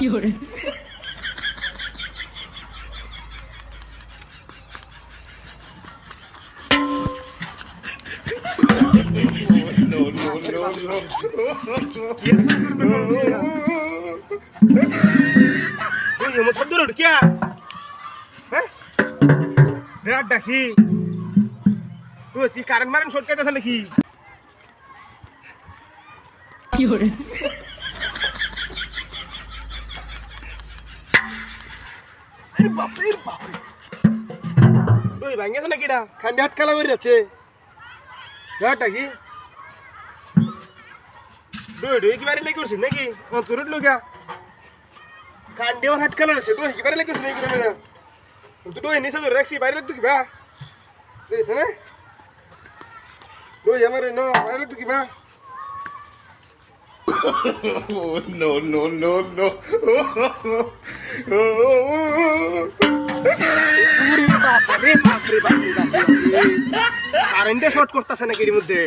Llore. No, no, no, no. Oye, ¿cómo estás duro? ¿Qué? ¿Eh? Vean, de aquí. Tú, si Karen Maran, ¿por qué te sale aquí? Llore. আরে বাপরে বাপরে। তুই ভাঙেছ নাকি এটা? খান্ডি হাট খেলা করে যাচ্ছে। বিরাট ডাকি দুই দুই কি বাড়ি লেগে করছিস নাকি? তোর লোকা খান্ডি আমার হাট খেলা যাচ্ছে তুই কি বাড়ি লেগে করছিস নাকি না তুই দুই নিচে ধরে রাখছি লাগতো কি বা? দেখছ না? দুই আমার ন বাইরে কি no, no, no, no. কারেন্টে শর্ট করতেছে নাকি এর মধ্যে?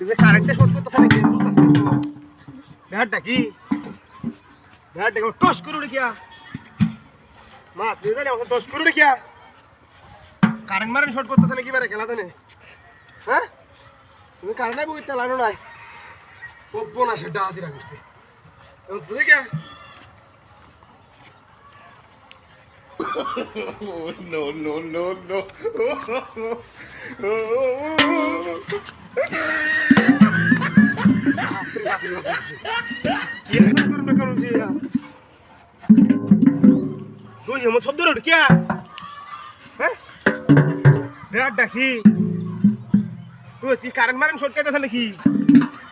তুমি কারেন্টে শর্ট করতেছে নাকি? ব্যাটটা কি? ব্যাটটা টস করু দেখিয়া মা তুই জানি আমার টস করু দেখিয়া কারেন্ট মারেন শর্ট করতেছে নাকি বারে খেলা জানে? হ্যাঁ? তুমি কারেন্টে বুঝতে চালানো নাই। সেটা হাজিরা করছে। Oh, no, no, no, no. তুই এমন শব্দ রে কিয়া হ্যাঁ? ডাকি। তুই কারেন্ট মারেন শর্ট খাইতেছ নাকি? হ্যাঁ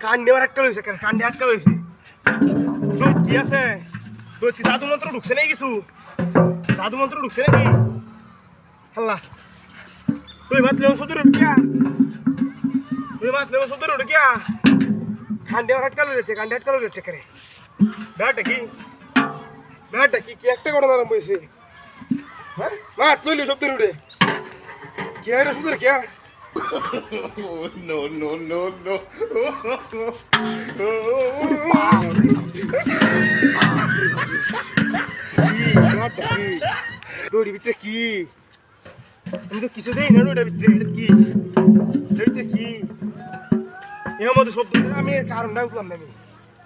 কান্দি আমার একটা লইছে কান্দি আটকা লইছে দুধ কি আছে? দুধ কি জাদু মন্ত্র ঢুকছে নাকি কিছু? জাদু মন্ত্র ঢুকছে নাকি? হাল্লা। তুই মাতলে সদর কিয়া তুই মাতলে সদর কিয়া কান্দি আমার আটকা লইছে কান্দি আটকা লইছে করে? বিরাটটা কি বিরাটটা কি কি একটা করে আরম্ভ হয়েছে হ্যাঁ? মাত লইলি শব্দ উঠে। কে সুন্দর কে no, no, no, no. ডোরি ভিতরে কি আমি তো কিছু দেই না ডোরির ভিতরে এটা কি এটা কি এর মধ্যে শব্দ আমি কারণটা উঠলাম না আমি